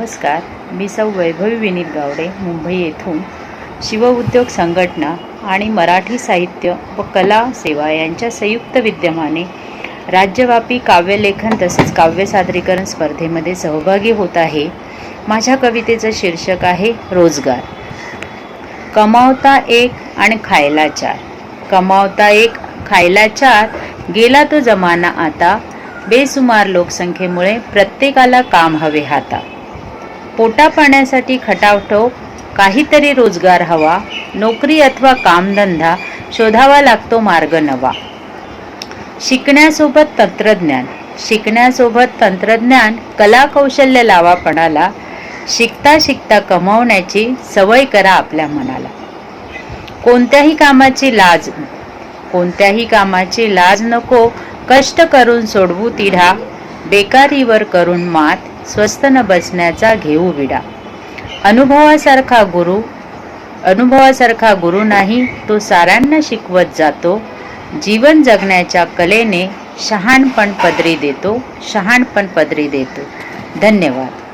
नमस्कार मी सौ वैभवी विनीत गावडे मुंबई येथून शिवउद्योग संघटना आणि मराठी साहित्य व कला सेवा यांच्या संयुक्त विद्यमाने राज्यव्यापी काव्यलेखन तसेच काव्य सादरीकरण स्पर्धेमध्ये सहभागी होत आहे. माझ्या कवितेचं शीर्षक आहे रोजगार. कमावता एक आणि खायला चार. कमावता एक खायला चार गेला तो जमाना आता. बेसुमार लोकसंख्येमुळे प्रत्येकाला काम हवे हाता. पोटा पाण्यासाठी काहीतरी रोजगार हवा नोकरी अथवा कामधंदा शोधावा लागतो मार्ग नवा. शिकण्यासोबत तंत्रज्ञान. शिकण्यासोबत तंत्रज्ञान कला कौशल्य लावा पणाला शिकता शिकता कमावण्याची सवय करा आपल्या मनाला. कोणत्याही कामाची लाज कोणत्याही कामाची लाज नको कष्ट करून सोडवू तिढा बेकारीवर करून मात स्वस्त न बसण्याचा घेऊ विडा. अनुभवासारखा गुरु अनुभवासारखा गुरु नाही तो साऱ्यांना शिकवत जातो. जीवन जगण्याच्या कलेने शहाणपण पदरी देतो शहाणपण पदरी देतो. धन्यवाद.